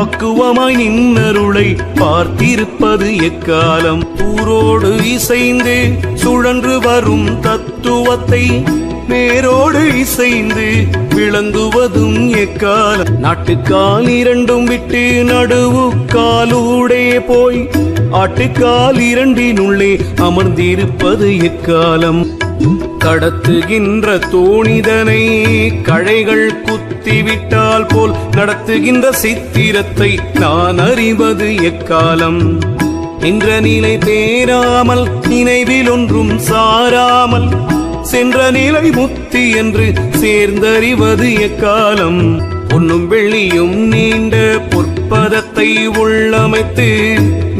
பக்குவமாய் நின்னருளை பார்த்திருப்பது எக்காலம்? ஊரோடு இசைந்து சுழன்று வரும் தத்துவத்தை நேரோடு இசைந்து விளங்குவதும் எக்காலம்? நாட்டுக்கால் இரண்டும் விட்டு நடுவு காலூடே போய் ஆட்டுக்கால் இரண்டினுள்ளே அமர்ந்திருப்பது எக்காலம்? கடத்துகின்ற தோணிதனை கழைகள் குத்திவிட்டால் போல் நடத்துகின்ற சித்திரத்தை நான் அறிவது எக்காலம்? என்ற நிலை தேராமல் நினைவில் ஒன்றும் சாராமல் சென்ற நிலை முத்தி என்று சேர்ந்தறிவது எக்காலம்? பொன்னும் வெள்ளியும் நீண்ட பதத்தை உள்ளமைத்து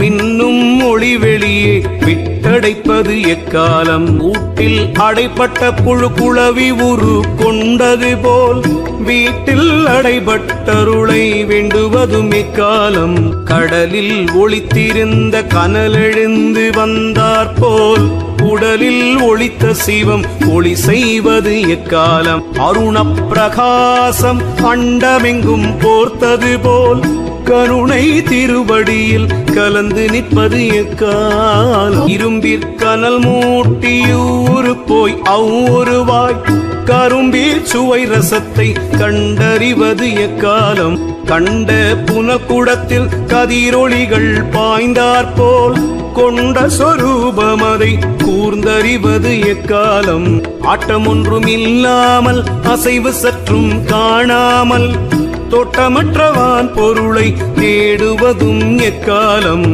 மின்னும் ஒளி வெளியே விட்டடைப்பது எக்காலம்? ஊட்டில் அடைப்பட்ட புழு குளவி உரு கொண்டது போல் வீட்டில் அடைபட்டருளை வேண்டுவதும் எக்காலம்? கடலில் ஒளித்திருந்த கனலெழுந்து வந்தாற்போல் உடலில் ஒளித்த சிவம் ஒளி செய்வது எக்காலம்? அருண பிரகாசம் அண்டமெங்கும் போர்த்தது போல் கருணை திருவடியில் கலந்து நிற்பது எக்காலம் இரும்பிற்கனல் மூட்டியூறு போய் அவ்வொருவாய் கரும்பில் சுவை ரசத்தை கண்டறிவது எக்காலம் கண்ட புனக்குடத்தில் கதிரொளிகள் பாய்ந்தாற்போல் கொண்ட சொரூபமதை கூர்ந்தறிவது எக்காலம் ஆட்டம் ஒன்றும் இல்லாமல் அசைவு சற்றும் காணாமல். தோட்டமற்றவான் பொருளை தேடுவதும் எக்காலம்?